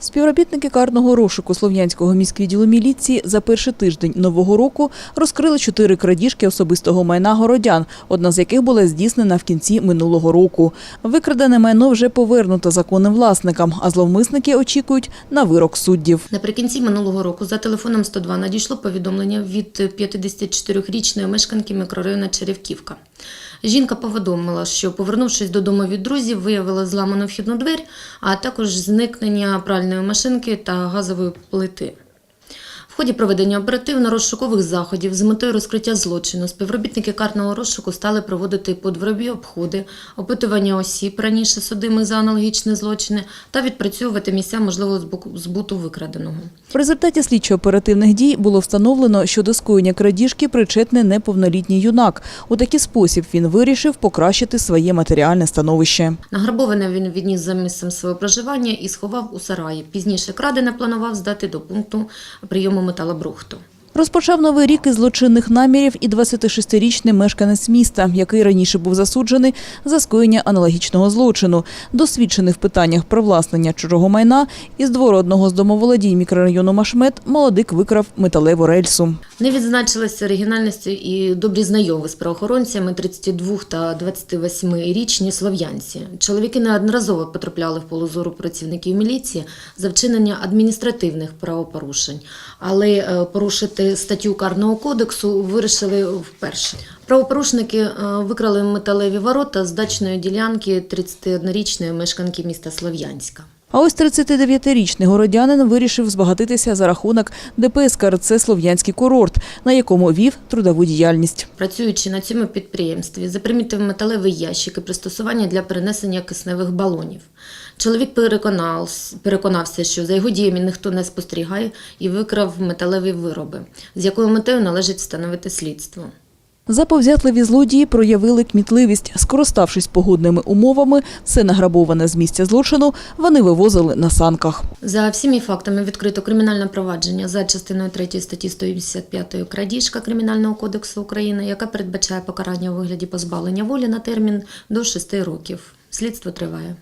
Співробітники карного розшуку Слов'янського міськвідділу міліції за перший тиждень нового року розкрили чотири крадіжки особистого майна городян, одна з яких була здійснена в кінці минулого року. Викрадене майно вже повернуто законним власникам, а зловмисники очікують на вирок суддів. Наприкінці минулого року за телефоном 102 надійшло повідомлення від 54-річної мешканки мікрорайону Черевківка. Жінка повідомила, що повернувшись додому від друзів, виявила зламану вхідну двері, а також зникнення пральної машинки та газової плити. Ході проведення оперативно-розшукових заходів з метою розкриття злочину співробітники карного розшуку стали проводити подворові обходи, опитування осіб раніше судимих за аналогічні злочини та відпрацьовувати місця можливого збуту викраденого. В результаті слідчо-оперативних дій було встановлено, що до скоєння крадіжки причетний неповнолітній юнак. У такий спосіб він вирішив покращити своє матеріальне становище. Награбоване він відніс за місцем свого проживання і сховав у сараї. Пізніше крадене планував здати до пункту прийому металобрухту. Розпочав новий рік із злочинних намірів і 26-річний мешканець міста, який раніше був засуджений за скоєння аналогічного злочину. Досвідчений в питаннях привласнення чужого майна із двору одного з домоволодій мікрорайону Машмет молодик викрав металеву рельсу. Не відзначилися оригінальністю і добрі знайомі з правоохоронцями 32 та 28-річні слов'янці. Чоловіки неодноразово потрапляли в поле зору працівників міліції за вчинення адміністративних правопорушень, але е, порушити статтю карного кодексу вирішили вперше. Правопорушники е, викрали металеві ворота з дачної ділянки 31-річної мешканки міста Слов'янська. А ось 39-річний городянин вирішив збагатитися за рахунок ДПС КРЦ «Слов'янський курорт», на якому вів трудову діяльність. Працюючи на цьому підприємстві, запримітив металевий ящик і пристосування для перенесення кисневих балонів. Чоловік переконався, що за його діями ніхто не спостерігає і викрав металеві вироби, з якою метою належить встановити слідство. Заповзятливі злодії проявили кмітливість. Скориставшись погодними умовами, все награбоване з місця злочину вони вивозили на санках. За всіми фактами відкрито кримінальне провадження за частиною 3 статті 185 крадіжка Кримінального кодексу України, яка передбачає покарання у вигляді позбавлення волі на термін до 6 років. Слідство триває.